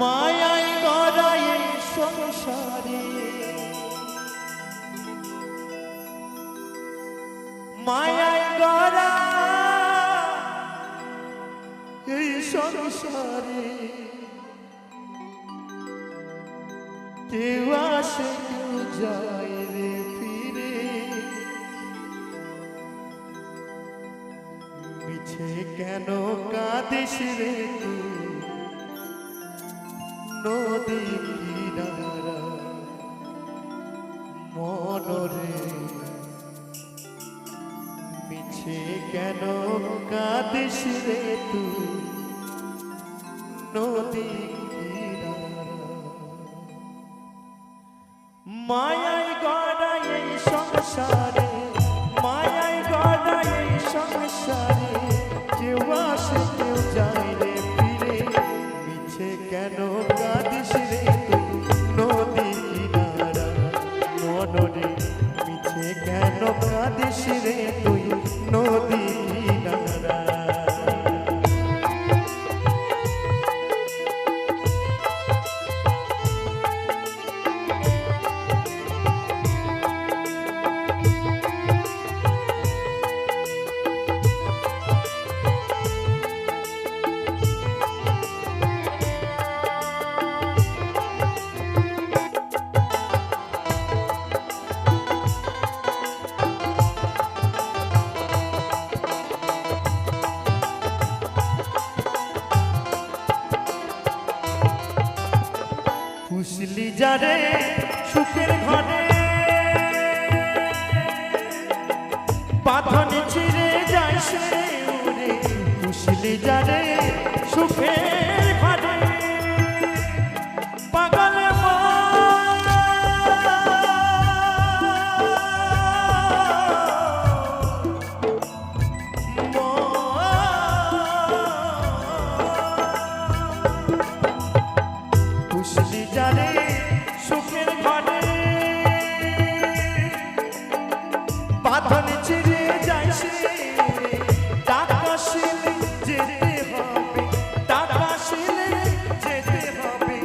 মায়াই গড়াই সংসারে। মায়াই গড়া এই সংসারে। কেউ আসে, কেউ যায় রে ফিরে। মিছে কেন কাঁদিস রে তুই? নদী কিনারা মনরে মিছে কেন কাঁদিস রে তুই? নদী কিনারা। মায়াই মনরে মিছে কেন কাঁদিস রে ফুসলি যারে সুখের ঘরে। বাঁধন চিরে যায় সে উড়ে ঘুষলি যারে বাঁধন ছিঁড়ে যায় সে। টাকা শিলে যেতে হবে, টাকা শিলে যেতে হবে।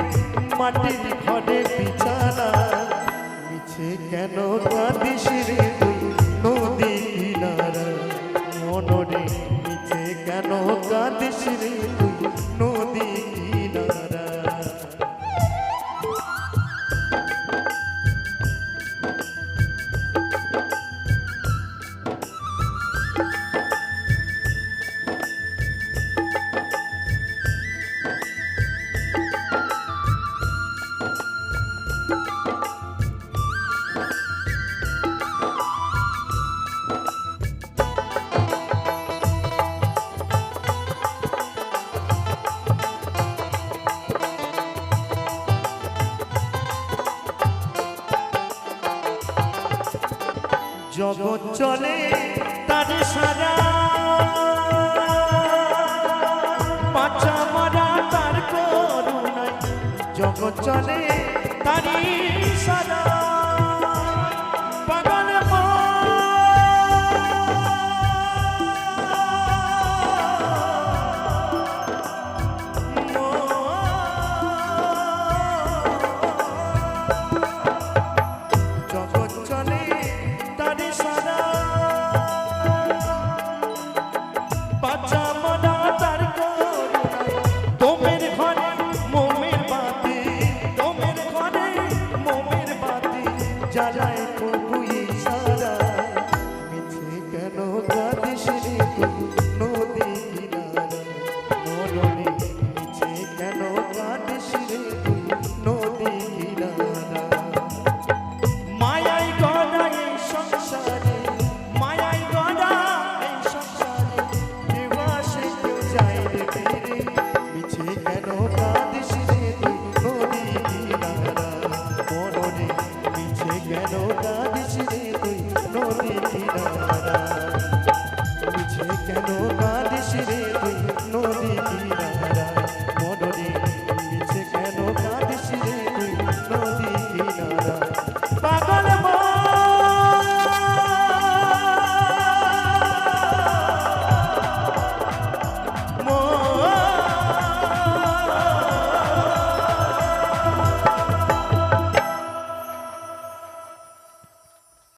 মাটির ঘরে কেন কাঁদিস রে তুই? নদী কিনারা, মনরে কেন কাঁদিস রে তুই? জগৎ চলে তার সারা। পাচা মারা তার করুণায় জগৎ চলে তারি সারা। রে